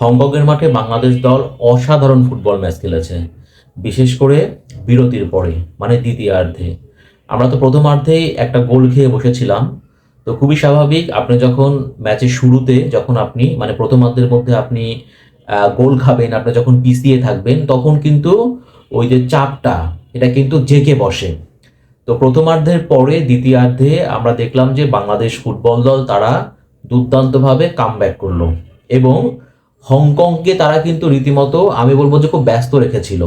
হংকংয়ের মাঠে বাংলাদেশ দল অসাধারণ ফুটবল ম্যাচ খেলেছে। বিশেষ করে বিরতির পরে মানে দ্বিতীয়ার্ধে। আমরা তো প্রথমার্ধেই একটা গোল খেয়ে বসেছিলাম। তো খুবই স্বাভাবিক, আপনি যখন ম্যাচের শুরুতে যখন আপনি মানে প্রথমার্ধের মধ্যে আপনি গোল খাবেন, আপনি যখন পিছিয়ে থাকবেন, তখন কিন্তু ওই যে চাপটা, এটা কিন্তু জেকে বসে। তো প্রথমার্ধের পরে দ্বিতীয়ার্ধে আমরা দেখলাম যে বাংলাদেশ ফুটবল দল তারা দুর্দান্তভাবে কামব্যাক করল। এবং হংকংকে তারা কিন্তু রীতিমতো, আমি বলব যে খুব ব্যস্ত রেখেছিল।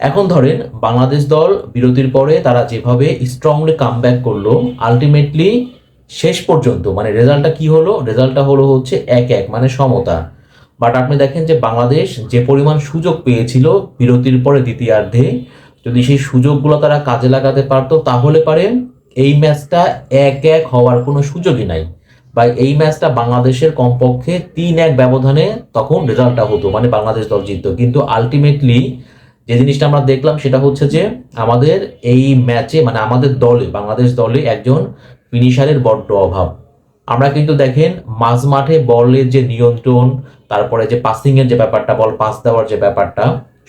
এখন ধরেন, বাংলাদেশ দল বিরতির পরে তারা যেভাবে স্ট্রংলি কামব্যাক করল আলটিমেটলি শেষ পর্যন্ত মানে রেজাল্টটা কি হলো? রেজাল্টটা হলো হচ্ছে এক এক মানে সমতা। বাট আপনি দেখেন যে বাংলাদেশ যে পরিমাণ সুযোগ পেয়েছিল বিরতির পরে দ্বিতীয়ার্ধে, যদি সেই সুযোগগুলো তারা কাজে লাগাতে পারতো, তাহলে পারে এই ম্যাচটা এক এক হওয়ার কোনো সুযোগই নাই। বা এই ম্যাচটা বাংলাদেশের কমপক্ষে তিন এক ব্যবধানে তখন রেজাল্টটা হতো মানে বাংলাদেশ দল জিততো। কিন্তু আলটিমেটলি যে জিনিসটা আমরা দেখলাম সেটা হচ্ছে যে আমাদের এই ম্যাচে মানে আমাদের দলে, বাংলাদেশ দলে একজন ফিনিশারের বড্ড অভাব। আমরা কিন্তু দেখেন মাঝ মাঠে বলের যে নিয়ন্ত্রণ, তারপরে যে পাসিং এর যে ব্যাপারটা, বল পাস দেওয়ার যে ব্যাপারটা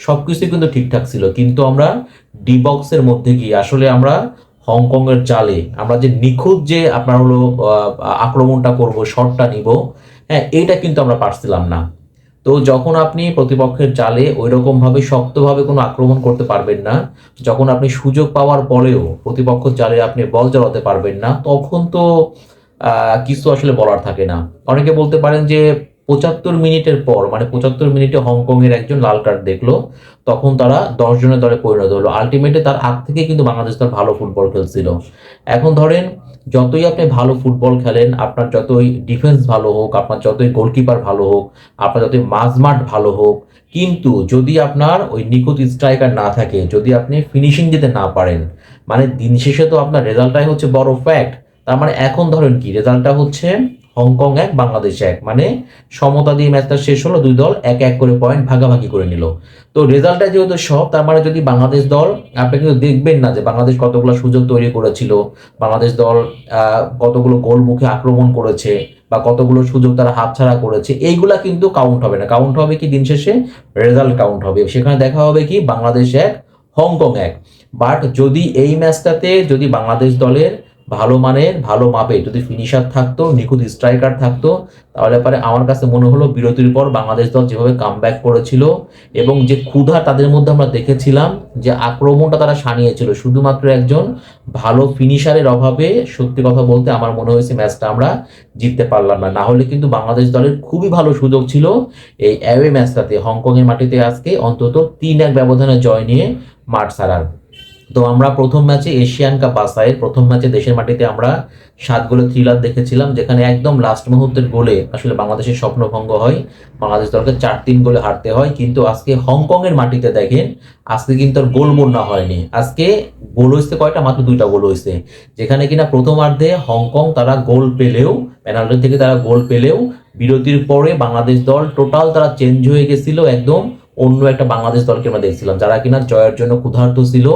সবকিছু কিন্তু ঠিকঠাক ছিল। কিন্তু আমরা ডি বক্সের মধ্যে গিয়ে, আসলে আমরা হংকং এর জালে আমরা যে নিখুঁত যে আপনার হলো আক্রমণটা করব, শটটা নিব হ্যাঁ এইটা কিন্তু আমরা পারছিলাম না। তো যখন আপনি প্রতিপক্ষের জালে ওই রকম ভাবে শক্তভাবে কোনো আক্রমণ করতে পারবেন না, যখন আপনি সুযোগ পাওয়ার পরেও প্রতিপক্ষ জালে আপনি বল চালাতে পারবেন না, তখন তো কিছু আসলে বলার থাকে না। অনেকে বলতে পারেন যে পঁচাত্তর মিনিটের পর মানে পঁচাত্তর মিনিটে হংকং এর একজন লাল কার্ড দেখল, তখন তারা দশ জনের দলে পরিণত হলো। আলটিমেটলি তার আগ থেকে কিন্তু বাংলাদেশ দল ভালো ফুটবল খেলছিল। এখন ধরেন, যতই আপনি ভালো ফুটবল খেলেন, আপনার যতই ডিফেন্স ভালো হোক, আপনার যতই গোলকিপার ভালো হোক, আপনার যতই মাঝমাঠ ভালো হোক, কিন্তু যদি আপনার ওই নিখুঁত স্ট্রাইকার না থাকে, যদি আপনি ফিনিশিং দিতে না পারেন মানে দিন শেষে তো আপনার রেজাল্টটাই হচ্ছে বড় ফ্যাক্ট তার মানে এখন ধরেন কি রেজাল্টটা হচ্ছে হংকং এক, বাংলাদেশ এক। মানে সমতা দিয়ে ম্যাচটা শেষ হলো, দুই দল এক এক করে পয়েন্ট ভাগাভাগি করে নিল। তো রেজাল্টটা যেহেতু সব, তার মানে যদি বাংলাদেশ দল, আপনি কিন্তু দেখবেন না যে বাংলাদেশ কতগুলো সুযোগ তৈরি করেছিল, বাংলাদেশ দল কতগুলো গোল মুখে আক্রমণ করেছে, বা কতগুলো সুযোগ তারা হাতছাড়া করেছে, এইগুলা কিন্তু কাউন্ট হবে না। কাউন্ট হবে কি দিন শেষে? রেজাল্ট কাউন্ট হবে। সেখানে দেখা হবে কি, বাংলাদেশ এক, হংকং এক। বাট যদি এই ম্যাচটাতে যদি বাংলাদেশ দলের ভালো মানের ভালো মাপে। যদি ফিনিশার থাকতো, নিখুঁত স্ট্রাইকার থাকতো, তাহলে পরে আমার কাছে মনে হলো বিরতির পর বাংলাদেশ দল যেভাবে কামব্যাক করেছিল এবং যে ক্ষুধা তাদের মধ্যে আমরা দেখেছিলাম, যে আক্রমণটা তারা সানিয়েছিল শুধুমাত্র একজন ভালো ফিনিশারের অভাবে, সত্যি কথা বলতে আমার মনে হয়েছে ম্যাচটা আমরা জিততে পারলাম না। না হলে কিন্তু বাংলাদেশ দলের খুবই ভালো সুযোগ ছিল এই অ্যাওয়ে ম্যাচটাতে হংকংয়ের মাটিতে আজকে অন্তত তিন এক ব্যবধানে জয় নিয়ে মাঠ ছাড়ার। তো আমরা প্রথম ম্যাচে এশিয়ান কাপ বাসায়ের প্রথম ম্যাচে দেশের মাটিতে আমরা সাত গোলে থ্রিলার দেখেছিলাম, যেখানে একদম লাস্ট মুহূর্তের গোলে আসলে বাংলাদেশের স্বপ্নভঙ্গ হয়। বাংলাদেশ দলকে চার তিন গোলে হারতে হয়, কিন্তু আজকে হংকং এর মাটিতে দেখেন, আজকে কিন্তু আর গোল বন্যা হয়নি। আজকে গোল হয়েছে কয়টা? মাত্র দুইটা গোল হয়েছে। যেখানে কিনা প্রথমার্ধে হংকং তারা গোল পেলেও পেনাল্টি থেকে তারা গোল পেলেও, বিরতির পরে বাংলাদেশ দল টোটাল তারা চেঞ্জ হয়ে গেছিল, একদম অন্য একটা বাংলাদেশ দলকে আমরা দেখছিলাম, যারা কিনা জয়ের জন্য ক্ষুধার্ত ছিল।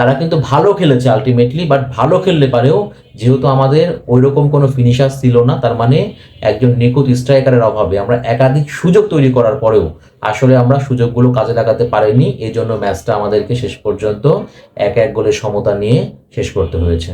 তারা কিন্তু ভালো খেলেছে আলটিমেটলি বাট ভালো খেললে পারেও যেহেতু আমাদের ওই রকম কোনো ফিনিশার ছিল না, তার মানে একজন নিখুঁত স্ট্রাইকারের অভাবে আমরা একাধিক সুযোগ তৈরি করার পরেও আসলে আমরা সুযোগগুলো কাজে লাগাতে পারিনি এই জন্য ম্যাচটা আমাদেরকে শেষ পর্যন্ত এক এক গোলের সমতা নিয়ে শেষ করতে হয়েছে।